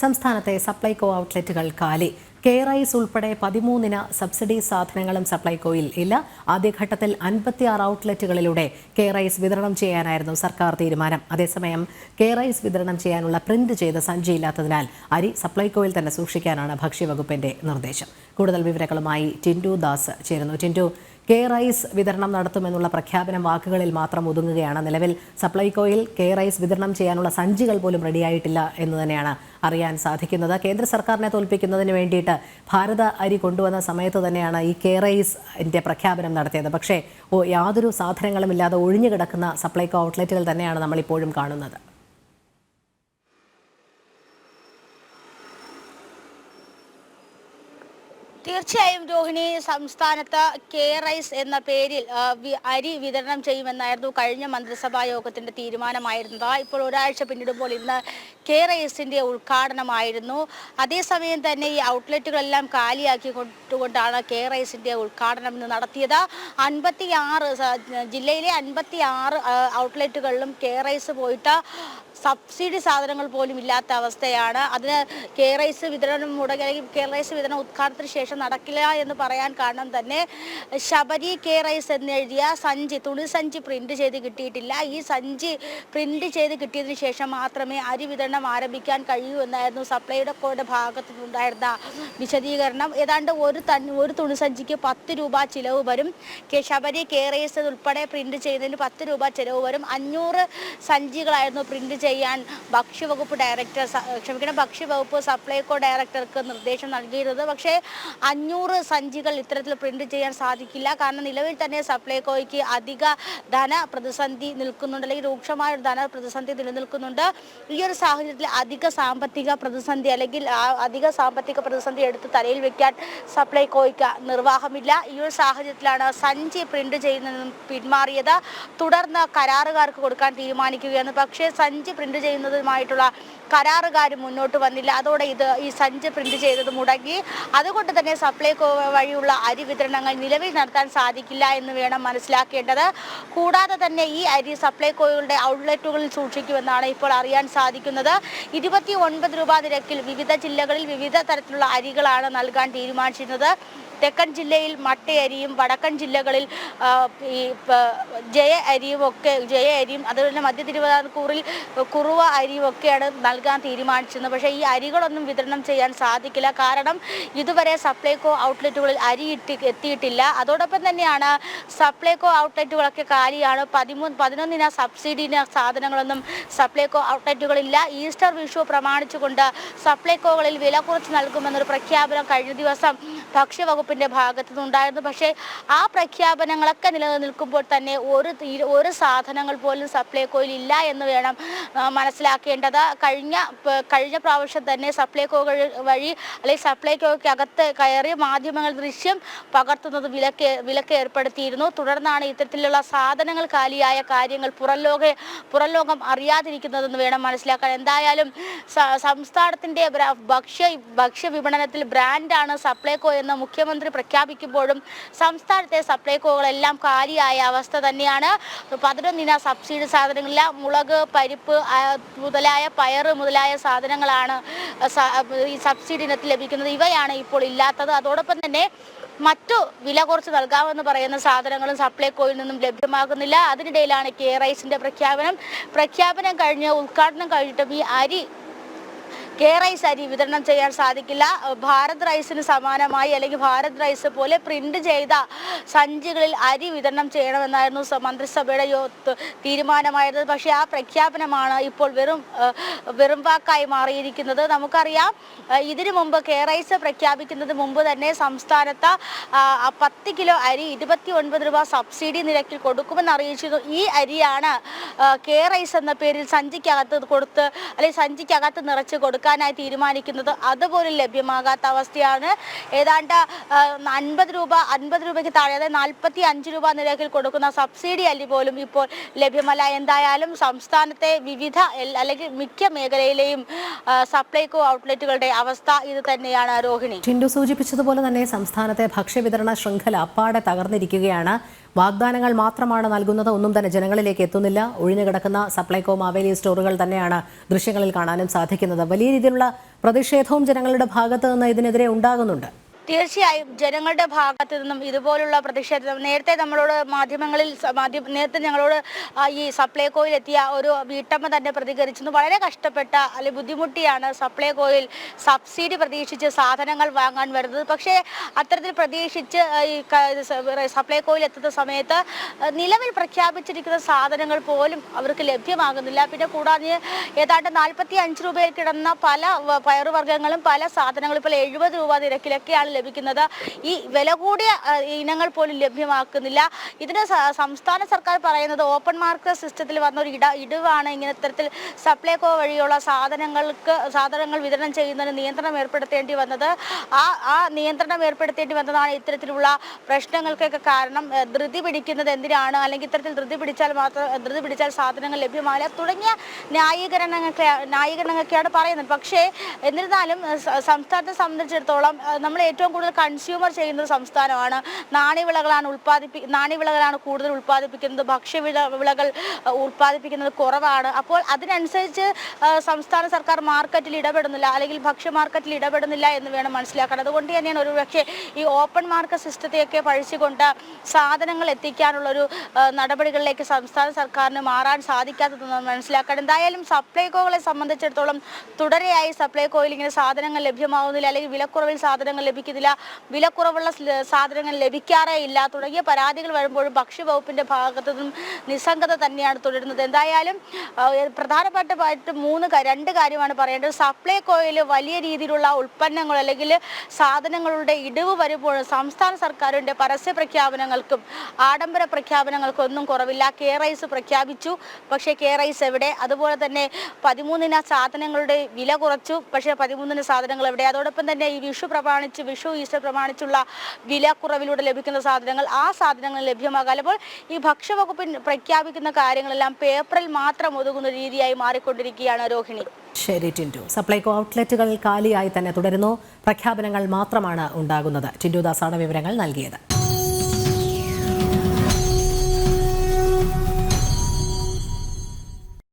സംസ്ഥാനത്തെ സപ്ലൈകോ ഔട്ട്ലെറ്റുകൾ കാലി. K rice ഉൾപ്പെടെ പതിമൂന്നിന് സബ്സിഡി സാധനങ്ങളും സപ്ലൈകോയിൽ ഇല്ല. ആദ്യഘട്ടത്തിൽ അൻപത്തിയാറ് ഔട്ട്ലെറ്റുകളിലൂടെ കെ റൈസ് വിതരണം ചെയ്യാനായിരുന്നു സർക്കാർ തീരുമാനം. അതേസമയം കെ റൈസ് വിതരണം ചെയ്യാനുള്ള പ്രിന്റ് ചെയ്ത സഞ്ചിയില്ലാത്തതിനാൽ അരി സപ്ലൈകോയിൽ തന്നെ സൂക്ഷിക്കാനാണ് ഭക്ഷ്യവകുപ്പിന്റെ നിർദ്ദേശം. കൂടുതൽ വിവരങ്ങളുമായി ടിൻഡു ദാസ് ചേരുന്നു. ടിൻഡു കെ റൈസ് വിതരണം നടത്തുമെന്നുള്ള പ്രഖ്യാപനം വാക്കുകളിൽ മാത്രം ഒതുങ്ങുകയാണ്. നിലവിൽ സപ്ലൈകോയിൽ കെ റൈസ് വിതരണം ചെയ്യാനുള്ള സഞ്ചികൾ പോലും റെഡിയായിട്ടില്ല എന്ന് തന്നെയാണ് അറിയാൻ സാധിക്കുന്നത്. കേന്ദ്ര സർക്കാരിനെ തോൽപ്പിക്കുന്നതിന് വേണ്ടിയിട്ട് ഭാരത അരി കൊണ്ടുവന്ന സമയത്ത് തന്നെയാണ് ഈ കെ റൈസിന്റെ പ്രഖ്യാപനം നടത്തിയത്. പക്ഷേ യാതൊരു സാധനങ്ങളും ഇല്ലാതെ ഒഴിഞ്ഞു കിടക്കുന്ന സപ്ലൈകോ ഔട്ട്ലെറ്റുകൾ തന്നെയാണ് നമ്മളിപ്പോഴും കാണുന്നത്. തീർച്ചയായും രോഹിണി സംസ്ഥാനത്ത് കെ റൈസ് എന്ന പേരിൽ അരി വിതരണം ചെയ്യുമെന്നായിരുന്നു കഴിഞ്ഞ മന്ത്രിസഭാ യോഗത്തിന്റെ തീരുമാനമായിരുന്നത്. ഇപ്പോൾ ഒരാഴ്ച പിന്നിടുമ്പോൾ ഇന്ന് കെ റൈസിന്റെ ഉദ്ഘാടനമായിരുന്നു. അതേസമയം തന്നെ ഈ ഔട്ട്ലെറ്റുകളെല്ലാം കാലിയാക്കി കൊണ്ടുകൊണ്ടാണ് കെ റൈസിന്റെ ഉദ്ഘാടനം ഇന്ന് നടത്തിയത്. അൻപത്തി ആറ് ജില്ലയിലെ അൻപത്തി ആറ് ഔട്ട്ലെറ്റുകളിലും കെ റൈസ് പോയിട്ട് സബ്സിഡി സാധനങ്ങൾ പോലും ഇല്ലാത്ത അവസ്ഥയാണ്. അതിന് കെ റൈസ് വിതരണം മുടങ്ങി അല്ലെങ്കിൽ കെ റൈസ് വിതരണം ഉദ്ഘാടനത്തിന് ശേഷം നടക്കില്ല എന്ന് പറയാൻ കാരണം തന്നെ ശബരി കെ റൈസ് എന്നെഴുതിയ സഞ്ചി തുണി സഞ്ചി പ്രിന്റ് ചെയ്ത് കിട്ടിയിട്ടില്ല. ഈ സഞ്ചി പ്രിന്റ് ചെയ്ത് കിട്ടിയതിന് ശേഷം മാത്രമേ അരി വിതരണം ആരംഭിക്കാൻ കഴിയൂ എന്നായിരുന്നു സപ്ലൈയുടെ കോയുടെ ഭാഗത്തു നിന്നുണ്ടായിരുന്ന വിശദീകരണം. ഏതാണ്ട് ഒരു തൻ ഒരു തുണി സഞ്ചിക്ക് പത്ത് രൂപ ചിലവ് വരും. ശബരി കെ റൈസ് ഉൾപ്പെടെ പ്രിന്റ് ചെയ്യുന്നതിന് പത്ത് രൂപ ചിലവ് വരും. അഞ്ഞൂറ് സഞ്ചികളായിരുന്നു പ്രിന്റ് ചെയ്യാൻ ഭക്ഷ്യവകുപ്പ് ഡയറക്ടർ ക്ഷമിക്കണം ഭക്ഷ്യവകുപ്പ് സപ്ലൈകോ ഡയറക്ടർക്ക് നിർദ്ദേശം നൽകിയിരുന്നത്. പക്ഷേ അഞ്ഞൂറ് സഞ്ചികൾ ഇത്തരത്തിൽ പ്രിന്റ് ചെയ്യാൻ സാധിക്കില്ല. കാരണം നിലവിൽ തന്നെ സപ്ലൈകോയ്ക്ക് അധിക ധന പ്രതിസന്ധി നിൽക്കുന്നുണ്ട്. അല്ലെങ്കിൽ രൂക്ഷമായ ഒരു ധന പ്രതിസന്ധി നിലനിൽക്കുന്നുണ്ട്. ഈ ഒരു സാഹചര്യത്തിൽ അധിക സാമ്പത്തിക പ്രതിസന്ധി അല്ലെങ്കിൽ അധിക സാമ്പത്തിക പ്രതിസന്ധി എടുത്ത് തലയിൽ വെക്കാൻ സപ്ലൈകോയ്ക്ക് നിർവാഹമില്ല. ഈ ഒരു സാഹചര്യത്തിലാണ് സഞ്ചി പ്രിന്റ് ചെയ്യുന്നതിനും പിന്മാറിയത്. തുടർന്ന് കരാറുകാർക്ക് കൊടുക്കാൻ തീരുമാനിക്കുകയാണ്. പക്ഷേ സഞ്ചി പ്രിന്റ് ചെയ്യുന്നതുമായിട്ടുള്ള കരാറുകാർ മുന്നോട്ട് വന്നില്ല. അതോടെ ഇത് ഈ സഞ്ച് പ്രിന്റ് ചെയ്തത് മുടങ്ങി. അതുകൊണ്ട് തന്നെ സപ്ലൈകോ വഴിയുള്ള അരി വിതരണങ്ങൾ നിലവിൽ നടത്താൻ സാധിക്കില്ല എന്ന് വേണം മനസ്സിലാക്കേണ്ടത്. കൂടാതെ തന്നെ ഈ അരി സപ്ലൈകോയുടെ ഔട്ട്ലെറ്റുകളിൽ സൂക്ഷിക്കുമെന്നാണ് ഇപ്പോൾ അറിയാൻ സാധിക്കുന്നത്. ഇരുപത്തി രൂപ നിരക്കിൽ വിവിധ ജില്ലകളിൽ വിവിധ തരത്തിലുള്ള അരികളാണ് നൽകാൻ തീരുമാനിച്ചിരുന്നത്. തെക്കൻ ജില്ലയിൽ മട്ടയരിയും വടക്കൻ ജില്ലകളിൽ ഈ ജയ അരിയും ഒക്കെ ജയ അരിയും അതുപോലെ മധ്യ തിരുവിതാംകൂറിൽ കുറുവ അരിയും ഒക്കെയാണ് നൽകാൻ തീരുമാനിച്ചിരുന്നത്. പക്ഷേ ഈ അരികളൊന്നും വിതരണം ചെയ്യാൻ സാധിക്കില്ല. കാരണം ഇതുവരെ സപ്ലൈകോ ഔട്ട്ലെറ്റുകളിൽ അരി ഇട്ടി എത്തിയിട്ടില്ല. അതോടൊപ്പം തന്നെയാണ് സപ്ലൈകോ ഔട്ട്ലെറ്റുകളൊക്കെ കാലിയാണ്. പതിമൂന്ന് പതിനൊന്നിന സബ്സിഡിന് സാധനങ്ങളൊന്നും സപ്ലൈകോ ഔട്ട്ലെറ്റുകളില്ല. ഈസ്റ്റർ വിഷു പ്രമാണിച്ചുകൊണ്ട് സപ്ലൈകോകളിൽ വില കുറച്ച് നൽകുമെന്നൊരു പ്രഖ്യാപനം കഴിഞ്ഞ ദിവസം ഭക്ഷ്യവകുപ്പിന്റെ ഭാഗത്തു നിന്നുണ്ടായിരുന്നു. പക്ഷേ ആ പ്രഖ്യാപനങ്ങളൊക്കെ നിലനിൽക്കുമ്പോൾ തന്നെ ഒരു ഒരു സാധനങ്ങൾ പോലും സപ്ലൈകോയിൽ ഇല്ല എന്ന് വേണം മനസ്സിലാക്കേണ്ടത്. കഴിഞ്ഞ കഴിഞ്ഞ പ്രാവശ്യം തന്നെ സപ്ലൈകോ വഴി അല്ലെങ്കിൽ സപ്ലൈകോയ്ക്ക് അകത്ത് കയറി മാധ്യമങ്ങൾ ദൃശ്യം പകർത്തുന്നത് വിലക്ക് വിലക്ക് ഏർപ്പെടുത്തിയിരുന്നു. തുടർന്നാണ് ഇത്തരത്തിലുള്ള സാധനങ്ങൾ കാലിയായ കാര്യങ്ങൾ പുറംലോക പുറംലോകം പുറം ലോകം അറിയാതിരിക്കുന്നതെന്ന് വേണം മനസ്സിലാക്കാൻ. എന്തായാലും സംസ്ഥാനത്തിന്റെ ഭക്ഷ്യ ഭക്ഷ്യ വിപണനത്തിൽ ബ്രാൻഡാണ് സപ്ലൈകോ എന്ന് മുഖ്യമന്ത്രി പ്രഖ്യാപിക്കുമ്പോഴും സംസ്ഥാനത്തെ സപ്ലൈകോകളെല്ലാം കാലിയായ അവസ്ഥ തന്നെയാണ്. പതിനൊന്നിന സബ്സിഡി സാധനങ്ങളില്ല. മുളക് പരിപ്പ് മുതലായ പയർ മുതലായ സാധനങ്ങളാണ് ഈ സബ്സിഡി ഇനത്തിൽ ലഭിക്കുന്നത്. ഇവയാണ് ഇപ്പോൾ ഇല്ലാത്തത്. അതോടൊപ്പം തന്നെ മറ്റു വില കുറച്ച് നൽകാമെന്ന് പറയുന്ന സാധനങ്ങളും സപ്ലൈകോയിൽ നിന്നും ലഭ്യമാകുന്നില്ല. അതിനിടയിലാണ് കെ റൈസിന്റെ പ്രഖ്യാപനം. പ്രഖ്യാപനം കഴിഞ്ഞ് ഉദ്ഘാടനം കഴിഞ്ഞിട്ടും ഈ അരി കെ റൈസ് അരി വിതരണം ചെയ്യാൻ സാധിക്കില്ല. ഭാരത് റൈസിന് സമാനമായി അല്ലെങ്കിൽ ഭാരത് റൈസ് പോലെ പ്രിന്റ് ചെയ്ത സഞ്ചികളിൽ അരി വിതരണം ചെയ്യണമെന്നായിരുന്നു മന്ത്രിസഭയുടെ തീരുമാനമായിരുന്നത്. പക്ഷേ ആ പ്രഖ്യാപനമാണ് ഇപ്പോൾ വെറും വെറും വാക്കായി മാറിയിരിക്കുന്നത്. നമുക്കറിയാം ഇതിനു മുമ്പ് കെ റൈസ് പ്രഖ്യാപിക്കുന്നത് മുമ്പ് തന്നെ സംസ്ഥാനത്ത് പത്ത് കിലോ അരി ഇരുപത്തി ഒൻപത് രൂപ സബ്സിഡി നിരക്കിൽ കൊടുക്കുമെന്ന് അറിയിച്ചിരുന്നു. ഈ അരിയാണ് ആ, കെ റൈസ് എന്ന പേരിൽ സഞ്ചിക്കകത്ത് കൊടുത്ത് അല്ലെങ്കിൽ സഞ്ചിക്കകത്ത് നിറച്ച് കൊടുക്കാനായി തീരുമാനിക്കുന്നത് അതുപോലും ലഭ്യമാകാത്ത അവസ്ഥയാണ്. ഏതാണ്ട് അൻപത് രൂപ അൻപത് രൂപയ്ക്ക് താഴെ അതായത് നാൽപ്പത്തി അഞ്ച് രൂപ നിരക്കിൽ കൊടുക്കുന്ന സബ്സിഡി അല്ലെ പോലും ഇപ്പോൾ ലഭ്യമല്ല. എന്തായാലും സംസ്ഥാനത്തെ വിവിധ അല്ലെങ്കിൽ മിക്ക മേഖലയിലെയും സപ്ലൈകോ ഔട്ട്ലെറ്റുകളുടെ അവസ്ഥ ഇത് തന്നെയാണ് രോഹിണി. ടിൻഡു സൂചിപ്പിച്ചതുപോലെ തന്നെ സംസ്ഥാനത്തെ ഭക്ഷ്യവിതരണ ശൃംഖല അപ്പാടെ തകർന്നിരിക്കുകയാണ്. വാഗ്ദാനങ്ങൾ മാത്രമാണ് നൽകുന്നത് ഒന്നും തന്നെ ജനങ്ങളിലേക്ക് എത്തുന്നില്ല. ഒഴിഞ്ഞുകിടക്കുന്ന സപ്ലൈകോ മാവേലി സ്റ്റോറുകൾ തന്നെയാണ് ദൃശ്യങ്ങളിൽ കാണാനും സാധിക്കുന്നത്. വലിയ രീതിയിലുള്ള പ്രതിഷേധവും ജനങ്ങളുടെ ഭാഗത്ത് നിന്ന് ഇതിനെതിരെ ഉണ്ടാകുന്നുണ്ട്. തീർച്ചയായും ജനങ്ങളുടെ ഭാഗത്തു നിന്നും ഇതുപോലുള്ള പ്രതിഷേധം നേരത്തെ നമ്മളോട് മാധ്യമങ്ങളിൽ മാധ്യമ നേരത്തെ ഞങ്ങളോട് ഈ സപ്ലൈകോയിൽ എത്തിയ ഒരു വീട്ടമ്മ തന്നെ പ്രതികരിച്ചിരുന്നു വളരെ കഷ്ടപ്പെട്ട അല്ലെങ്കിൽ ബുദ്ധിമുട്ടിയാണ് സപ്ലൈകോയിൽ സബ്സിഡി പ്രതീക്ഷിച്ച് സാധനങ്ങൾ വാങ്ങാൻ വരുന്നത്. പക്ഷേ അത്തരത്തിൽ പ്രതീക്ഷിച്ച് ഈ സപ്ലൈകോയിൽ എത്തുന്ന സമയത്ത് നിലവിൽ പ്രഖ്യാപിച്ചിരിക്കുന്ന സാധനങ്ങൾ പോലും അവർക്ക് ലഭ്യമാകുന്നില്ല. പിന്നെ കൂടാതെ ഏതാണ്ട് നാൽപ്പത്തി അഞ്ച് രൂപയിൽ കിടന്ന പല പയറുവർഗങ്ങളും പല സാധനങ്ങളും ഇപ്പോൾ എഴുപത് രൂപ നിരക്കിലൊക്കെയാണ് ലഭിക്കുന്നത്. ഈ വില കൂടിയ ഇനങ്ങൾ പോലും ലഭ്യമാക്കുന്നില്ല. ഇതിന് സംസ്ഥാന സർക്കാർ പറയുന്നത് ഓപ്പൺ മാർക്കറ്റ് സിസ്റ്റത്തിൽ വന്ന ഒരു ഇട ഇടിവാണ്. ഇങ്ങനെ ഇത്തരത്തിൽ സപ്ലൈകോ വഴിയുള്ള സാധനങ്ങൾക്ക് സാധനങ്ങൾ വിതരണം ചെയ്യുന്നതിന് നിയന്ത്രണം ഏർപ്പെടുത്തേണ്ടി വന്നത്. ആ ആ നിയന്ത്രണം ഏർപ്പെടുത്തേണ്ടി വന്നതാണ് ഇത്തരത്തിലുള്ള പ്രശ്നങ്ങൾക്കൊക്കെ കാരണം. ധൃതി പിടിക്കുന്നത് എന്തിനാണ്? അല്ലെങ്കിൽ ഇത്തരത്തിൽ ധൃതി പിടിച്ചാൽ മാത്രം ധൃതി പിടിച്ചാൽ സാധനങ്ങൾ ലഭ്യമാവില്ല. തുടങ്ങിയ ന്യായീകരണങ്ങളൊക്കെ ന്യായീകരണങ്ങളൊക്കെയാണ് പറയുന്നത്. പക്ഷേ എന്നിരുന്നാലും സംസ്ഥാനത്തെ സംബന്ധിച്ചിടത്തോളം നമ്മൾ ഏറ്റവും കൂടുതൽ കൺസ്യൂമർ ചെയ്യുന്ന ഒരു സംസ്ഥാനമാണ്. നാണ്യവിളകളാണ് ഉൽപ്പാദിപ്പി നാണ്യവിളകളാണ് കൂടുതൽ ഉൽപ്പാദിപ്പിക്കുന്നത്. ഭക്ഷ്യവിള വിളകൾ ഉൽപ്പാദിപ്പിക്കുന്നത് കുറവാണ്. അപ്പോൾ അതിനനുസരിച്ച് സംസ്ഥാന സർക്കാർ മാർക്കറ്റിൽ ഇടപെടുന്നില്ല അല്ലെങ്കിൽ ഭക്ഷ്യ മാർക്കറ്റിൽ ഇടപെടുന്നില്ല എന്ന് വേണം മനസ്സിലാക്കാൻ. അതുകൊണ്ട് തന്നെയാണ് ഒരു പക്ഷേ ഈ ഓപ്പൺ മാർക്കറ്റ് സിസ്റ്റത്തെയൊക്കെ പഴിച്ചുകൊണ്ട് സാധനങ്ങൾ എത്തിക്കാനുള്ള ഒരു നടപടികളിലേക്ക് സംസ്ഥാന സർക്കാരിന് മാറാൻ സാധിക്കാത്തതെന്ന് മനസ്സിലാക്കാൻ. എന്തായാലും സപ്ലൈകോകളെ സംബന്ധിച്ചിടത്തോളം തുടരെയായി സപ്ലൈകോയിൽ ഇങ്ങനെ സാധനങ്ങൾ ലഭ്യമാവുന്നില്ല അല്ലെങ്കിൽ വിലക്കുറവിൽ സാധനങ്ങൾ ലഭിക്കുന്നില്ല വിലക്കുറവുള്ള സാധനങ്ങൾ ലഭിക്കാറേ ഇല്ല. തുടങ്ങിയ പരാതികൾ വരുമ്പോഴും ഭക്ഷ്യവകുപ്പിന്റെ ഭാഗത്തു നിന്നും നിസ്സംഗത തന്നെയാണ് തുടരുന്നത്. എന്തായാലും പ്രധാനപ്പെട്ടതായിട്ട് മൂന്ന് രണ്ട് കാര്യമാണ് പറയേണ്ടത്. സപ്ലൈകോയിൽ വലിയ രീതിയിലുള്ള ഉൽപ്പന്നങ്ങൾ അല്ലെങ്കിൽ സാധനങ്ങളുടെ ഇടിവ് വരുമ്പോഴും സംസ്ഥാന സർക്കാരിന്റെ പരസ്യ പ്രഖ്യാപനങ്ങൾക്കും ആഡംബര പ്രഖ്യാപനങ്ങൾക്കും ഒന്നും കുറവില്ല. കെ റൈസ് പ്രഖ്യാപിച്ചു. പക്ഷേ കെ റൈസ് എവിടെ? അതുപോലെ തന്നെ പതിമൂന്നിന സാധനങ്ങളുടെ വില കുറച്ചു. പക്ഷേ പതിമൂന്നിന് സാധനങ്ങൾ എവിടെ? അതോടൊപ്പം തന്നെ ഈ വിഷു പ്രമാണിച്ച് വിഷു ഈസ്റ്റർ പ്രമാണിച്ചുള്ള വിലക്കുറവിലൂടെ ലഭിക്കുന്ന സാധനങ്ങൾ ആ സാധനങ്ങൾ ലഭ്യമാകാൻ അപ്പോൾ ഈ ഭക്ഷ്യവകുപ്പിൽ പ്രഖ്യാപിക്കുന്ന കാര്യങ്ങളെല്ലാം പേപ്പറിൽ മാത്രം ഒതുങ്ങുന്ന രീതിയായി മാറിക്കൊണ്ടിരിക്കുകയാണ് രോഹിണി. ശരി ടിൻഡു. സപ്ലൈകോ ഔട്ട്ലെറ്റുകൾ കാലിയായി തന്നെ തുടരുന്നു. പ്രഖ്യാപനങ്ങൾ മാത്രമാണ് ഉണ്ടാകുന്നത്. ടിൻഡു ദാസാണ് വിവരങ്ങൾ നൽകിയത്.